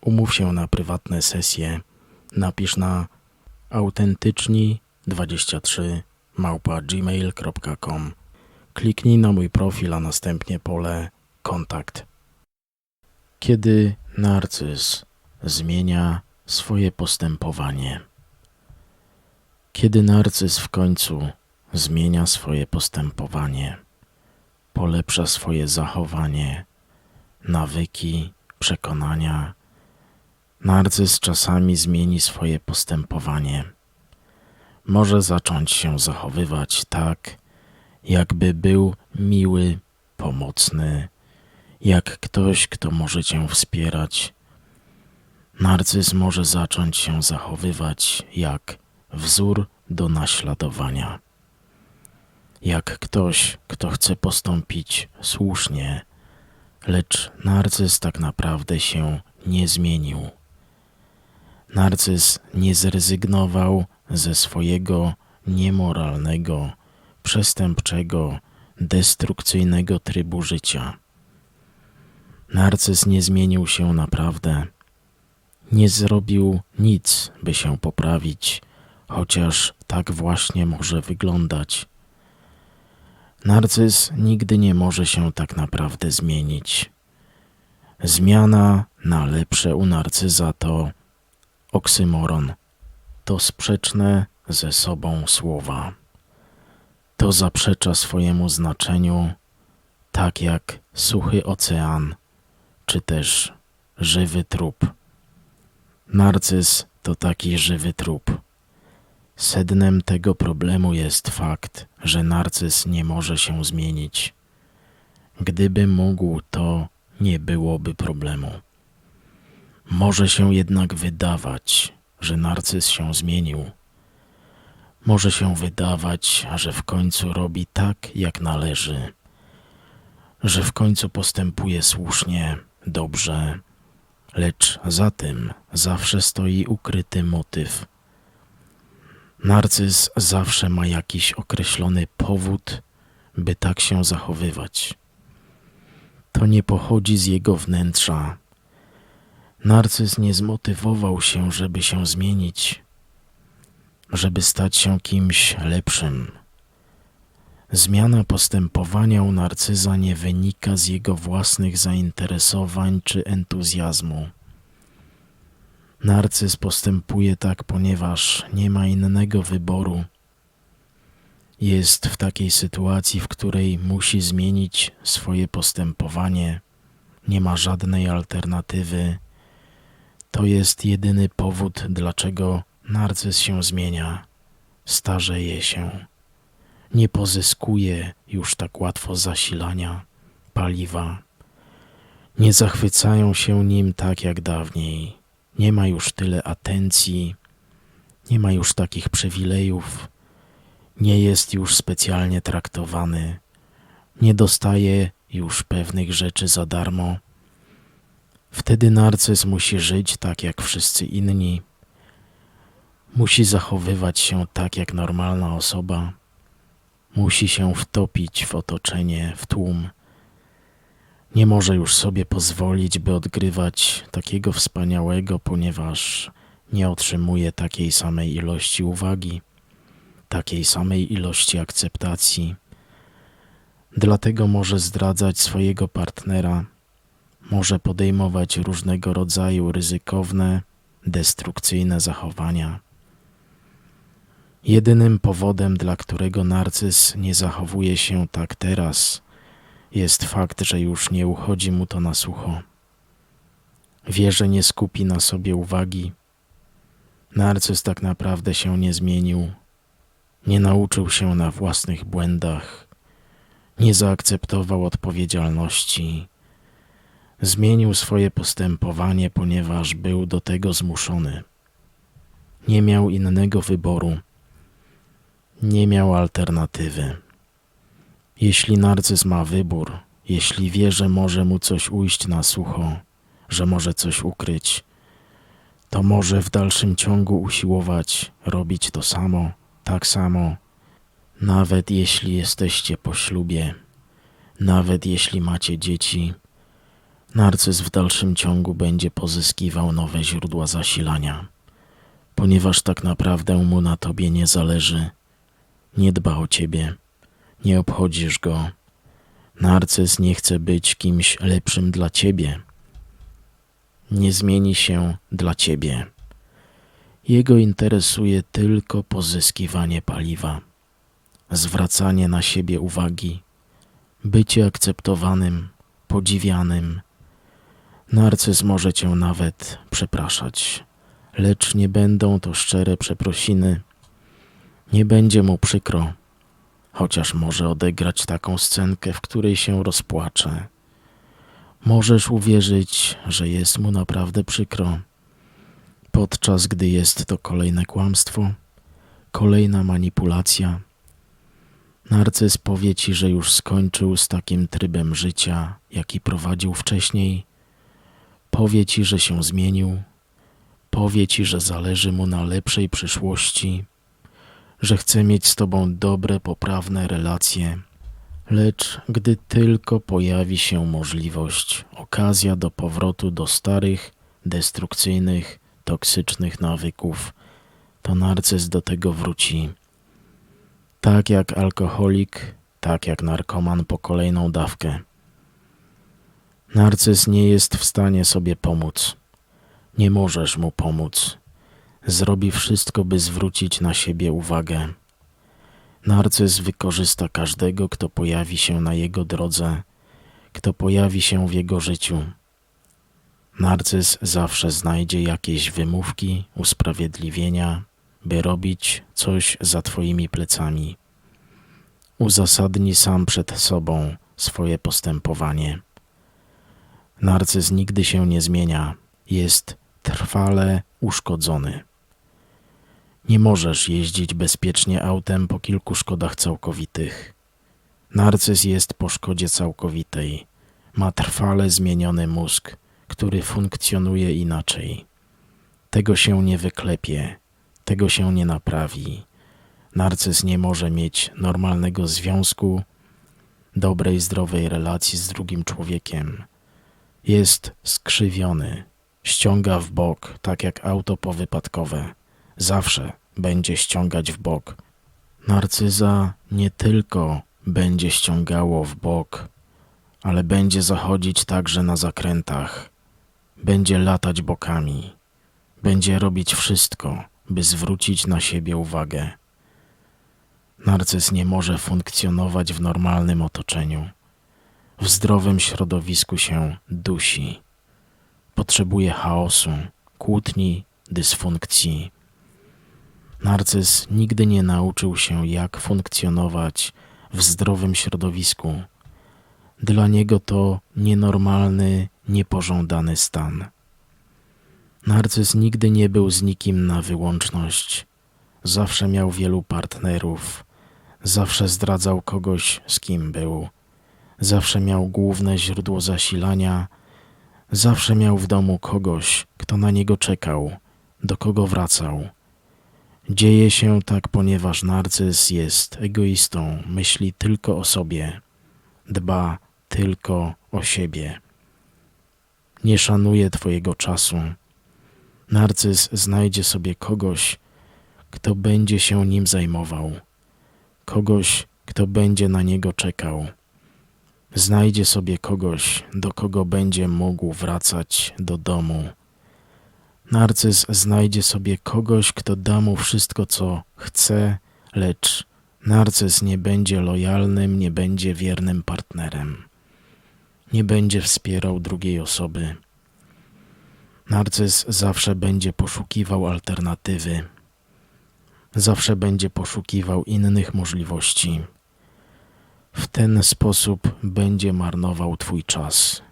Umów się na prywatne sesje. Napisz na autentyczni23 małpa gmail.com. Kliknij na mój profil, a następnie pole kontakt. Kiedy narcyz zmienia swoje postępowanie. Kiedy narcyz w końcu zmienia swoje postępowanie, polepsza swoje zachowanie, nawyki, przekonania, narcyz czasami zmieni swoje postępowanie. Może zacząć się zachowywać tak, jakby był miły, pomocny, jak ktoś, kto może cię wspierać. Narcyz może zacząć się zachowywać jak wzór do naśladowania. Jak ktoś, kto chce postąpić słusznie, lecz narcyz tak naprawdę się nie zmienił. Narcyz nie zrezygnował ze swojego niemoralnego, przestępczego, destrukcyjnego trybu życia. Narcyz nie zmienił się naprawdę. Nie zrobił nic, by się poprawić, chociaż tak właśnie może wyglądać. Narcyz nigdy nie może się tak naprawdę zmienić. Zmiana na lepsze u narcyza to oksymoron, to sprzeczne ze sobą słowa. To zaprzecza swojemu znaczeniu, tak jak suchy ocean, czy też żywy trup. Narcyz to taki żywy trup. Sednem tego problemu jest fakt, że narcyz nie może się zmienić. Gdyby mógł, to nie byłoby problemu. Może się jednak wydawać, że narcyz się zmienił. Może się wydawać, że w końcu robi tak, jak należy, że w końcu postępuje słusznie, dobrze, lecz za tym zawsze stoi ukryty motyw. Narcyz zawsze ma jakiś określony powód, by tak się zachowywać. To nie pochodzi z jego wnętrza. Narcyz nie zmotywował się, żeby się zmienić, żeby stać się kimś lepszym. Zmiana postępowania u narcyza nie wynika z jego własnych zainteresowań czy entuzjazmu. Narcyz postępuje tak, ponieważ nie ma innego wyboru. Jest w takiej sytuacji, w której musi zmienić swoje postępowanie, nie ma żadnej alternatywy. To jest jedyny powód, dlaczego narcyz się zmienia, starzeje się nie pozyskuje już tak łatwo zasilania, paliwa. Nie zachwycają się nim tak jak dawniej. Nie ma już tyle atencji, nie ma już takich przywilejów, nie jest już specjalnie traktowany, nie dostaje już pewnych rzeczy za darmo. Wtedy narcyz musi żyć tak jak wszyscy inni, musi zachowywać się tak jak normalna osoba Musi się wtopić w otoczenie, w tłum. Nie może już sobie pozwolić, by odgrywać takiego wspaniałego, ponieważ nie otrzymuje takiej samej ilości uwagi, takiej samej ilości akceptacji. Dlatego może zdradzać swojego partnera, może podejmować różnego rodzaju ryzykowne, destrukcyjne zachowania. Jedynym powodem, dla którego narcyz nie zachowuje się tak teraz, jest fakt, że już nie uchodzi mu to na sucho. Wie, że nie skupi na sobie uwagi. Narcyz tak naprawdę się nie zmienił, nie nauczył się na własnych błędach, nie zaakceptował odpowiedzialności. Zmienił swoje postępowanie, ponieważ był do tego zmuszony. Nie miał innego wyboru, nie miał alternatywy. Jeśli narcyz ma wybór, jeśli wie, że może mu coś ujść na sucho, że może coś ukryć, to może w dalszym ciągu usiłować robić to samo, tak samo, nawet jeśli jesteście po ślubie, nawet jeśli macie dzieci. Narcyz w dalszym ciągu będzie pozyskiwał nowe źródła zasilania, ponieważ tak naprawdę mu na tobie nie zależy, nie dba o ciebie, nie obchodzisz go. Narcyz nie chce być kimś lepszym dla ciebie nie zmieni się dla ciebie. Jego interesuje tylko pozyskiwanie paliwa, zwracanie na siebie uwagi, bycie akceptowanym, podziwianym. Narcyz może cię nawet przepraszać, lecz nie będą to szczere przeprosiny. Nie będzie mu przykro, chociaż może odegrać taką scenkę, w której się rozpłacze Możesz uwierzyć, że jest mu naprawdę przykro, podczas gdy jest to kolejne kłamstwo, kolejna manipulacja. Narcyz powie ci, że już skończył z takim trybem życia, jaki prowadził wcześniej. Powie ci, że się zmienił. Powie ci, że zależy mu na lepszej przyszłości, że chce mieć z tobą dobre, poprawne relacje Lecz gdy tylko pojawi się możliwość, okazja do powrotu do starych, destrukcyjnych, toksycznych nawyków, to narcyz do tego wróci. Tak jak alkoholik, tak jak narkoman po kolejną dawkę. Narcyz nie jest w stanie sobie pomóc. Nie możesz mu pomóc. Zrobi wszystko, by zwrócić na siebie uwagę. Narcyz wykorzysta każdego, kto pojawi się na jego drodze, kto pojawi się w jego życiu. Narcyz zawsze znajdzie jakieś wymówki, usprawiedliwienia, by robić coś za Twoimi plecami. Uzasadni sam przed sobą swoje postępowanie. Narcyz nigdy się nie zmienia, jest trwale uszkodzony. Nie możesz jeździć bezpiecznie autem po kilku szkodach całkowitych. Narcyz jest po szkodzie całkowitej. Ma trwale zmieniony mózg, który funkcjonuje inaczej. Tego się nie wyklepie, tego się nie naprawi. Narcyz nie może mieć normalnego związku, dobrej, zdrowej relacji z drugim człowiekiem. Jest skrzywiony, ściąga w bok, tak jak auto powypadkowe zawsze będzie ściągać w bok. Narcyza nie tylko będzie ściągało w bok, ale będzie zachodzić także na zakrętach. Będzie latać bokami. Będzie robić wszystko, by zwrócić na siebie uwagę. Narcyz nie może funkcjonować w normalnym otoczeniu. W zdrowym środowisku się dusi. Potrzebuje chaosu, kłótni, dysfunkcji Narcyz nigdy nie nauczył się, jak funkcjonować w zdrowym środowisku. Dla niego to nienormalny, niepożądany stan. Narcyz nigdy nie był z nikim na wyłączność. Zawsze miał wielu partnerów, zawsze zdradzał kogoś, z kim był, zawsze miał główne źródło zasilania, zawsze miał w domu kogoś, kto na niego czekał, do kogo wracał Dzieje się tak, ponieważ narcyz jest egoistą, myśli tylko o sobie, dba tylko o siebie. Nie szanuje Twojego czasu. Narcyz znajdzie sobie kogoś, kto będzie się nim zajmował, kogoś, kto będzie na niego czekał. Znajdzie sobie kogoś, do kogo będzie mógł wracać do domu Narcyz znajdzie sobie kogoś, kto da mu wszystko, co chce, lecz narcyz nie będzie lojalnym, nie będzie wiernym partnerem, nie będzie wspierał drugiej osoby. Narcyz zawsze będzie poszukiwał alternatywy, zawsze będzie poszukiwał innych możliwości. W ten sposób będzie marnował Twój czas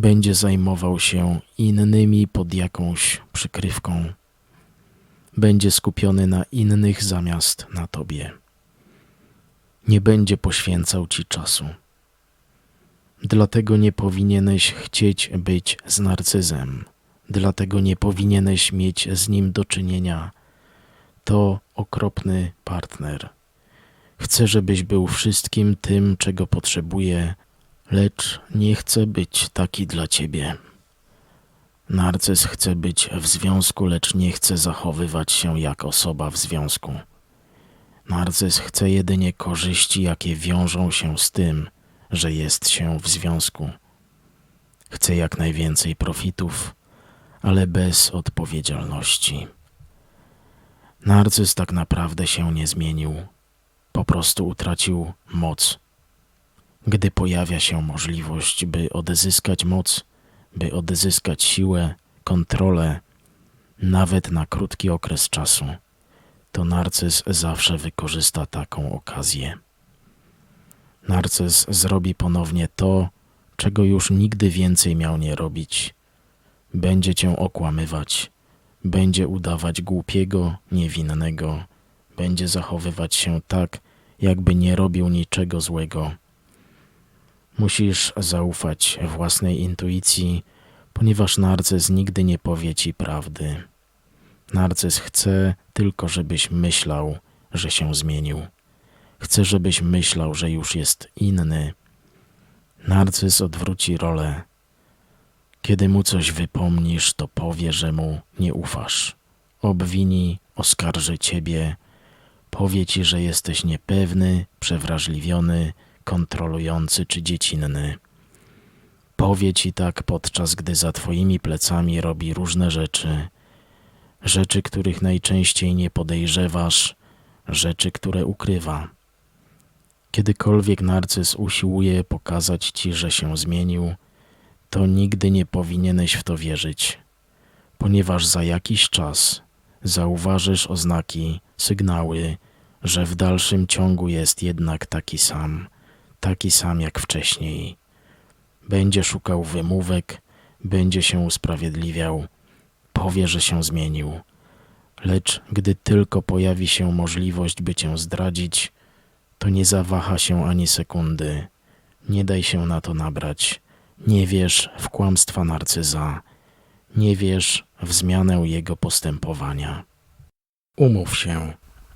będzie zajmował się innymi pod jakąś przykrywką. Będzie skupiony na innych zamiast na tobie. Nie będzie poświęcał ci czasu. Dlatego nie powinieneś chcieć być z narcyzem. Dlatego nie powinieneś mieć z nim do czynienia. To okropny partner. Chce, żebyś był wszystkim tym, czego potrzebuje, lecz nie chce być taki dla ciebie. Narcyz chce być w związku, lecz nie chce zachowywać się jak osoba w związku. Narcyz chce jedynie korzyści, jakie wiążą się z tym, że jest się w związku. Chce jak najwięcej profitów, ale bez odpowiedzialności. Narcyz tak naprawdę się nie zmienił, po prostu utracił moc. Gdy pojawia się możliwość, by odzyskać moc, by odzyskać siłę, kontrolę, nawet na krótki okres czasu, to narcyz zawsze wykorzysta taką okazję. Narcyz zrobi ponownie to, czego już nigdy więcej miał nie robić. Będzie cię okłamywać, będzie udawać głupiego, niewinnego, będzie zachowywać się tak, jakby nie robił niczego złego. Musisz zaufać własnej intuicji, ponieważ narcyz nigdy nie powie ci prawdy. Narcyz chce tylko, żebyś myślał, że się zmienił. Chce, żebyś myślał, że już jest inny. Narcyz odwróci rolę. Kiedy mu coś wypomnisz, to powie, że mu nie ufasz. Obwini, oskarży ciebie, powie ci, że jesteś niepewny, przewrażliwiony, kontrolujący czy dziecinny. Powie ci tak, podczas gdy za twoimi plecami robi różne rzeczy, rzeczy, których najczęściej nie podejrzewasz, rzeczy, które ukrywa. Kiedykolwiek narcyz usiłuje pokazać ci, że się zmienił, to nigdy nie powinieneś w to wierzyć, ponieważ za jakiś czas zauważysz oznaki, sygnały, że w dalszym ciągu jest jednak taki sam, taki sam jak wcześniej. Będzie szukał wymówek, będzie się usprawiedliwiał, powie, że się zmienił. Lecz gdy tylko pojawi się możliwość, by cię zdradzić, to nie zawaha się ani sekundy. Nie daj się na to nabrać. Nie wierz w kłamstwa narcyza. Nie wierz w zmianę jego postępowania. Umów się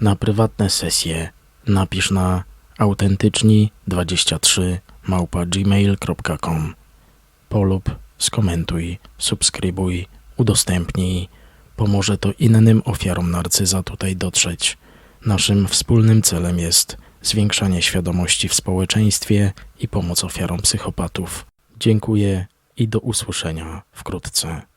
na prywatne sesje. Napisz na autentyczni23 małpa gmail.com Polub, skomentuj, subskrybuj, udostępnij. Pomoże to innym ofiarom narcyza tutaj dotrzeć. Naszym wspólnym celem jest zwiększanie świadomości w społeczeństwie i pomoc ofiarom psychopatów. Dziękuję i do usłyszenia wkrótce.